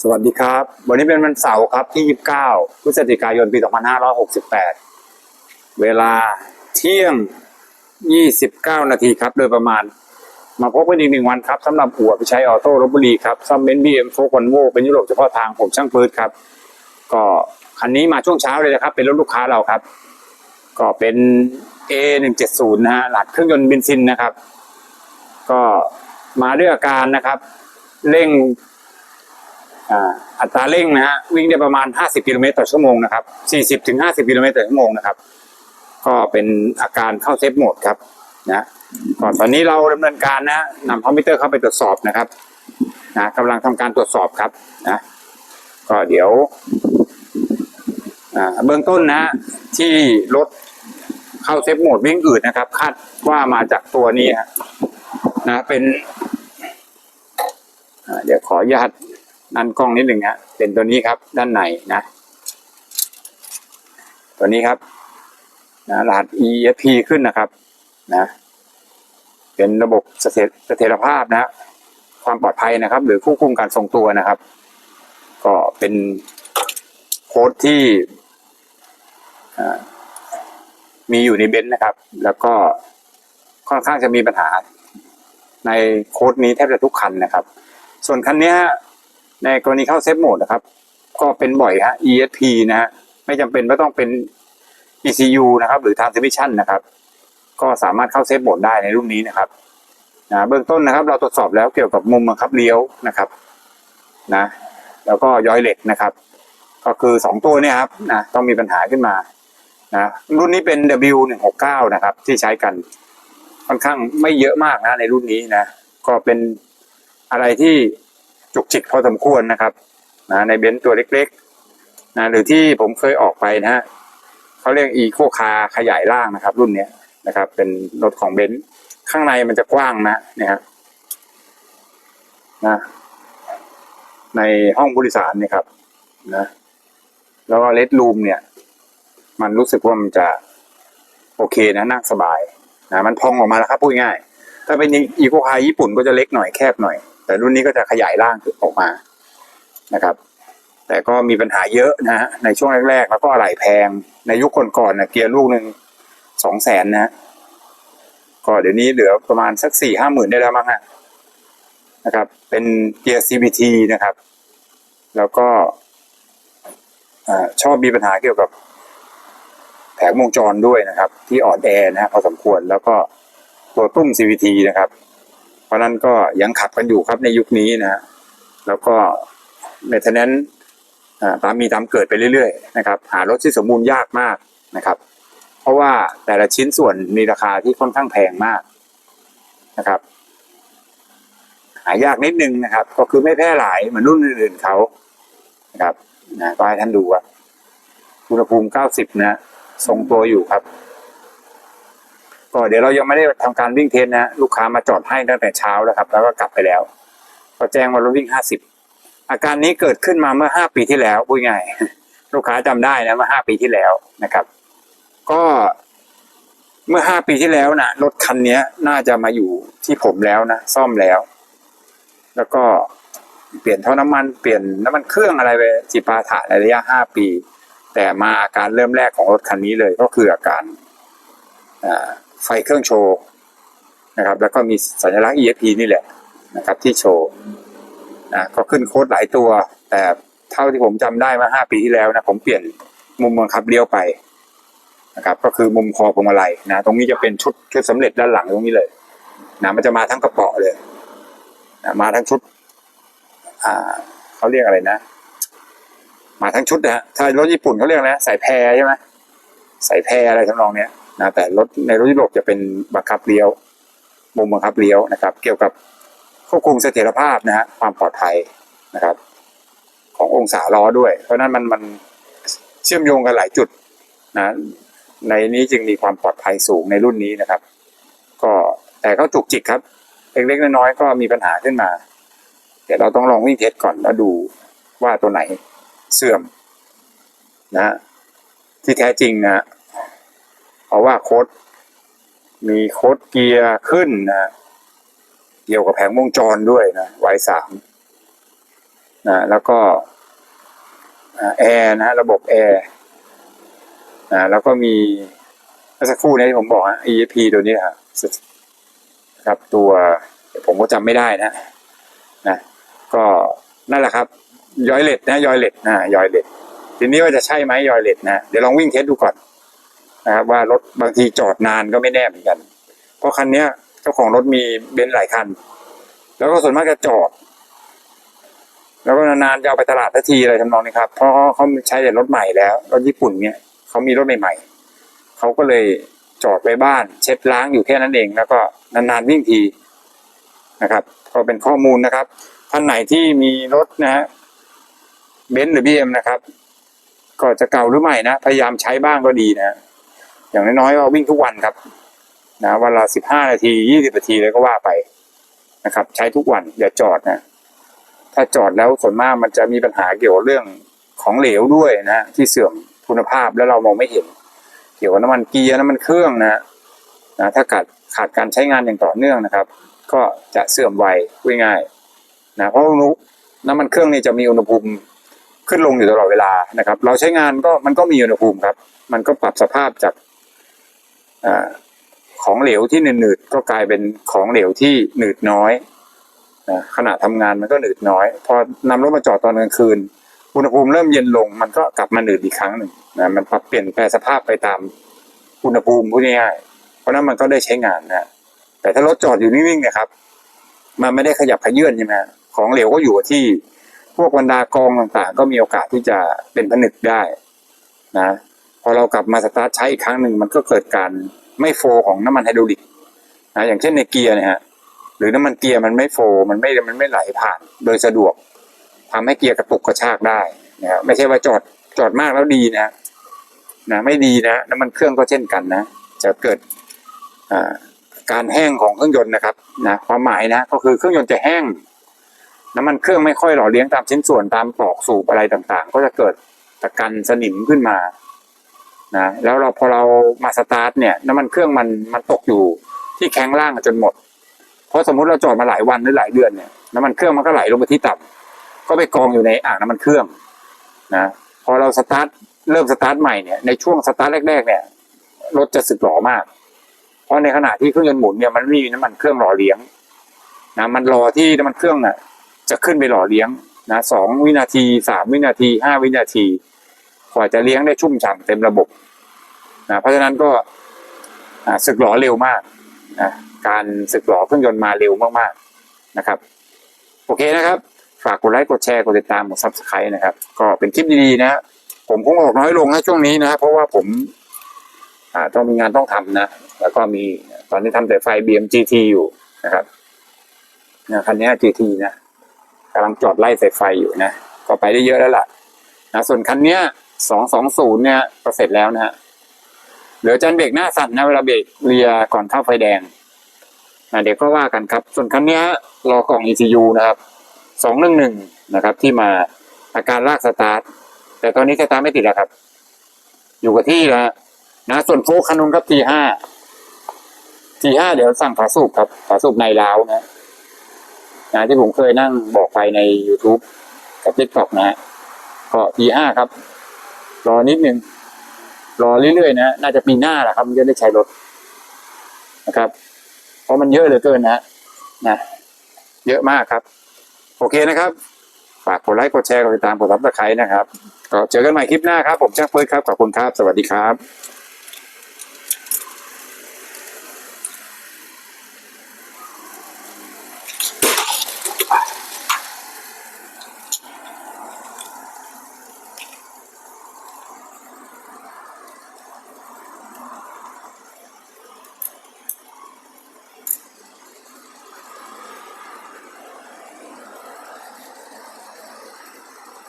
สวัสดีครับ วันนี้เป็นวันเสาร์ครับที่ 29 พฤศจิกายน ปี 2568 เวลาเที่ยง 29 นาทีครับ โดยประมาณ มาพบกันอีกหนึ่งวันครับสำหรับหัวพิชัยออโต้ลบบุรีครับซัมเบนบีเอ็มโฟกันโวเป็นยุโรปเฉพาะทางผมช่างปืดครับ ก็คันนี้มาช่วงเช้าเลยนะครับ เป็นรถลูกค้าเราครับ ก็เป็น A 1 7 0 นะฮะหลักเครื่องยนต์เบนซินนะครับ ก็มาด้วยอาการนะครับ เร่ง อัตราเร่งนะฮะวิ่งได้ประมาณ 50 กิโลเมตรต่อชั่วโมงนะครับ40ถึง50 กิโลเมตรต่อชั่วโมงนะครับ ก็เป็นอาการเข้าเซฟโหมดครับนะก่อนตอนนี้เราดำเนินการนะนำคอมพิวเตอร์เข้าไปตรวจสอบนะครับนะกำลังทำการตรวจสอบครับนะก็เดี๋ยวเบื้องต้นนะที่รถเข้าเซฟโหมดวิ่งอืดนนะครับ คาดว่ามาจากตัวนี้นะเป็น เดี๋ยวขออนุญาต นั่นกล้องนิดหนึ่งฮะเป็นตัวนี้ครับ ด้านในนะ ตัวนี้ครับนะรหัส ESP ขึ้นนะครับ นะ เป็นระบบเสถียรเสถียรภาพนะ ความปลอดภัยนะครับ หรือควบคุมการทรงตัวนะครับ ก็เป็นโค้ดที่มีอยู่ในเบนซ์นะครับ แล้วก็ค่อนข้างจะมีปัญหาในโค้ดนี้แทบจะทุกคันนะครับ ส่วนคันนี้ ในกรณีเข้าเซฟโหมดนะครับ ก็เป็นบ่อยฮะ ESP นะฮะไม่จำเป็นว่าต้องเป็น ECU นะครับหรือ Transmission นะครับ ก็สามารถเข้าเซฟโหมดได้ในรุ่นนี้นะครับนะเบื้องต้นนะครับ เราตรวจสอบแล้วเกี่ยวกับมุมบังคับเลี้ยวนะครับนะแล้วก็ย้อยเหล็กนะครับ ก็คือสองตัวเนี่ยครับนะต้องมีปัญหาขึ้นมานะรุ่นนี้เป็น W169 นะครับ ที่ใช้กันค่อนข้างไม่เยอะมากนะในรุ่นนี้นะ ก็เป็นอะไรที่ จุกจิกพอสมควรนะครับนะในเบนซ์ตัวเล็กๆนะหรือที่ผมเคยออกไปนะฮะเขาเรียกอีโคคาขยายร่างนะครับ รุ่นเนี้ยนะครับ เป็นรถของเบนซ์ข้างในมันจะกว้างนะเนี่ยนะในห้องผู้โดยสารเนี่ยครับนะแล้วก็เลดรูมเนี่ย มันรู้สึกว่ามันจะโอเคนะนั่งสบายนะมันพองออกมาแล้วครับพูดง่าย ถ้าเป็นอีโคคาญี่ปุ่นก็จะเล็กหน่อยแคบหน่อย แต่รุ่นนี้ก็จะขยายร่างออกมานะครับ แต่ก็มีปัญหาเยอะนะฮะในช่วงแรกๆ แล้วก็อะไหล่แพง ในยุคก่อนๆนะเกียร์ลูกหนึ่งสองแสนนะฮะก็เดี๋ยวนี้เหลือประมาณสักสี่ห้าหมื่นได้แล้วมั้งฮะนะครับ เป็นเกียร์ CVT นะครับ แล้วก็ชอบมีปัญหาเกี่ยวกับแผงวงจรด้วยนะครับ ที่อ่อนแอนะฮะพอสมควรแล้วก็ตัวตุ้ม CVT นะครับ เพราะนั้นก็ยังขับกันอยู่ครับในยุคนี้นะแล้วก็เมทเทนแนนตามมีตามเกิดไปเรื่อยๆนะครับหารถที่สมบูรณ์ยากมากนะครับ เพราะว่าแต่ละชิ้นส่วนมีราคาที่ค่อนข้างแพงมากนะครับ หายากนิดนึงนะครับ ก็คือไม่แพร่หลายเหมือนรุ่นอื่นๆเขานะครับนะก็ให้ท่านดูว่าอุณหภูมิ 90 นะ ทรงตัวอยู่ครับ ก็เดี๋ยวเรายังไม่ได้ทำการวิ่งเทสนะลูกค้ามาจอดให้ตั้งแต่เช้าแล้วครับ แล้วก็กลับไปแล้วก็แจ้งว่ารถวิ่งห้าสิบอาการนี้เกิดขึ้นมาเมื่อห้าปีที่แล้วพูดง่ายลูกค้าจำได้นะเมื่อห้าปีที่แล้วนะครับ ก็เมื่อห้าปีที่แล้วนะรถคันนี้น่าจะมาอยู่ที่ผมแล้วนะซ่อมแล้ว แล้วก็เปลี่ยนท่อน้ำมันเปลี่ยนน้ำมันเครื่องอะไรไปจิปาถะในระยะห้าปี แต่มาอาการเริ่มแรกของรถคันนี้เลยก็คืออาการอ่า ไฟเครื่องโชว์นะครับ แล้วก็มีสัญลักษณ์ ESP นี่แหละนะครับ ที่โชว์นะก็ขึ้นโค้ดหลายตัว แต่เท่าที่ผมจำได้มาห้าปีที่แล้วนะผมเปลี่ยนมุมบังคับเลี้ยวไปนะครับ ก็คือมุมคอพวงมาลัยนะ ตรงนี้จะเป็นชุดชุดสำเร็จด้านหลังตรงนี้เลยนะมันจะมาทั้งกระเป๋อเลยนะมาทั้งชุด อ่าเขาเรียกอะไรนะ มาทั้งชุดนะฮะถ้ารถญี่ปุ่นเขาเรียกอะไรนะสายแพรใช่ไหมใสายแพรอะไรทำนองเนี้ย นะแต่รถในรถยุโรปจะเป็นบังคับเลี้ยว มุมบังคับเลี้ยวนะครับ เกี่ยวกับควบคุมเสถียรภาพนะฮะความปลอดภัยนะครับ ขององศาล้อด้วย เพราะนั้นมันมันเชื่อมโยงกันหลายจุดนะในนี้จึงมีความปลอดภัยสูงในรุ่นนี้นะครับ ก็แต่ก็จุกจิกครับเล็กๆน้อยๆก็มีปัญหาขึ้นมา เดี๋ยวเราต้องลองวิ่งเทสก่อนแล้วดูว่าตัวไหนเสื่อมนะฮะที่แท้จริงนะ เพราะว่าโค้ดมีโค้ดเกียร์ขึ้นนะเกี่ยวกับแผงวงจรด้วยนะไวสามนะแล้วก็แอร์นะระบบแอร์นะแล้วก็มีเมื่อสักครู่นี้ที่ผมบอกฮะ ESP ตัวนี้นะครับครับตัวผมก็จำไม่ได้นะนะ ก็นั่นแหละครับยอยเล็ดนะยอยเล็ดนะยอยเล็ดทีนี้ว่าจะใช่ไหมยอยเล็ดนะเดี๋ยวลองวิ่งเทสดูก่อน นะครับว่ารถบางทีจอดนานก็ไม่แน่เหมือนกัน เพราะคันเนี้ยเจ้าของรถมีเบนซ์หลายคัน แล้วก็ส่วนมากจะจอด แล้วก็นานๆจะเอาไปตลาดทันทีอะไรทำนองนี้ครับ เพราะเขาใช้แต่รถใหม่แล้วรถญี่ปุ่นเนี่ยเขามีรถใหม่ๆเขาก็เลยจอดไว้บ้าน เช็ดล้างอยู่แค่นั้นเอง แล้วก็นานๆวิ่งทีนะครับ ก็เป็นข้อมูลนะครับท่านไหนที่มีรถนะฮะเบนซ์หรือบีเอ็มนะครับ ก็จะเก่าหรือใหม่นะ พยายามใช้บ้างก็ดีนะ อย่างน้อยๆก็วิ่งทุกวันครับนะวันละสิบห้านาทียี่สิบนาทีเลยก็ว่าไปนะครับ ใช้ทุกวันอย่าจอดนะ ถ้าจอดแล้วส่วนมากมันจะมีปัญหาเกี่ยวกับเรื่องของเหลวด้วยนะที่เสื่อมคุณภาพแล้วเรามองไม่เห็น เกี่ยวกับน้ำมันเกียร์น้ำมันเครื่องนะนะถ้าขาดขาดการใช้งานอย่างต่อเนื่องนะครับ ก็จะเสื่อมไวง่ายๆนะเพราะอุน้ำมันเครื่องนี่จะมีอุณหภูมิขึ้นลงอยู่ตลอดเวลานะครับ เราใช้งานก็มันก็มีอุณหภูมิครับ มันก็ปรับสภาพจาก ของเหลวที่หนืดๆก็กลายเป็นของเหลวที่หนืดน้อยนะขณะทำงานมันก็หนืดน้อย พอนำรถมาจอดตอนกลางคืนอุณหภูมิเริ่มเย็นลง มันก็กลับมาหนืดอีกครั้งหนึ่งนะมันปรับเปลี่ยนแปลสภาพไปตามอุณหภูมิพูดง่ายๆเพราะนั้นมันก็ได้ใช้งานนะแต่ถ้ารถจอดอยู่นิ่งๆเนี่ยครับ มันไม่ได้ขยับขยื่นใช่ไหมของเหลวก็อยู่ที่พวกบรรดากองต่างๆ ก็มีโอกาสที่จะเป็นผนึกได้นะ พอเรากลับมาสตาร์ทใช้อีกครั้งหนึ่งมันก็เกิดการไม่โฟของน้ำมันไฮดรอลิกนะอย่างเช่นในเกียร์เนี่ยฮะหรือน้ำมันเกียร์มันไม่โฟมันไม่มันไม่ไหลผ่านโดยสะดวกทำให้เกียร์กระตุกกระชากได้นะครับไม่ใช่ว่าจอดจอดมากแล้วดีนะนะไม่ดีนะน้ำมันเครื่องก็เช่นกันนะ จะเกิดการแห้งของเครื่องยนต์นะครับนะความหมายนะก็คือเครื่องยนต์จะแห้ง น้ำมันเครื่องไม่ค่อยหล่อเลี้ยงตามชิ้นส่วนตามปลอกสูบอะไรต่างๆ ก็จะเกิดตะกันสนิมขึ้นมา นะแล้วเราพอเรามาสตาร์ทเนี่ยน้ำมันเครื่องมันมันตกอยู่ที่แข้งล่างจนหมด เพราะสมมุติเราจอดมาหลายวันหรือหลายเดือนเนี่ยน้ำมันเครื่องมันก็ไหลลงไปที่ต่ำก็ไปกองอยู่ในอ่างน้ำมันเครื่องนะพอเราสตาร์ทเริ่มสตาร์ทใหม่เนี่ยในช่วงสตาร์ทแรก ๆ เนี่ยรถจะสึกหรอมาก เพราะในขณะที่เครื่องยนต์หมุนเนี่ยมันไม่มีน้ำมันเครื่องหล่อเลี้ยงนะมันรอที่น้ำมันเครื่องน่ะจะขึ้นไปหล่อเลี้ยงนะสองวินาทีสามวินาทีห้าวินาที กว่าจะเลี้ยงได้ชุ่มฉ่ำเต็มระบบนะเพราะฉะนั้นก็อ่าสึกหล่อเร็วมากนะการสึกหล่อเครื่องยนต์มาเร็วมากๆนะครับ โอเคนะครับ ฝากกดไลค์กดแชร์กดติดตามกดซับสไครต์นะครับ ก็เป็นคลิปดีๆนะผมคงออกน้อยลงนะช่วงนี้นะเพราะว่าผมาต้องมีงานต้องทำนะ แล้วก็มีตอนนี้ทำแต่ไฟ BMGT อยู่นะครับนะคันนี้ GT นะกำลังจอดไล่สายไฟอยู่นะ ก็ไปได้เยอะแล้วล่ะนะส่วนคันเนี้ย สองสองศูนย์เนี่ยก็เสร็จแล้วนะฮะเหลือจันเบรกหน้าสั่นนะเวลาเบรกเรียก่อนเข้าไฟแดงนะเดี๋ยวก็ว่ากันครับ ส่วนคันเนี้ยรอกล่อง ECU นะครับสองหนึ่งหนึ่งนะครับ ที่มาอาการลากสตาร์ทแต่ตอนนี้สตาร์ทไม่ติดแล้วครับ อยู่กับที่แล้วนะส่วนโฟกคันนุนครับ T5 T5 เดี๋ยวสั่งฝาสูบครับฝาสูบในล้าวนะนะที่ผมเคยนั่งบอกไปใน YouTube กับ TikTok นะฮะก็ T5 ครับ รอนิดนึงรอเรื่อยๆนะน่าจะปีหน้าแหละครับมันจะได้ใช้รถนะครับ เพราะมันเยอะเหลือเกินนะนะเยอะมากครับ โอเคนะครับฝากกดไลค์กดแชร์กดติดตามกดซับสไครต์นะครับก็เจอกันใหม่คลิปหน้าครับ ผมช่างเฟิร์สครับขอบคุณครับ สวัสดีครับ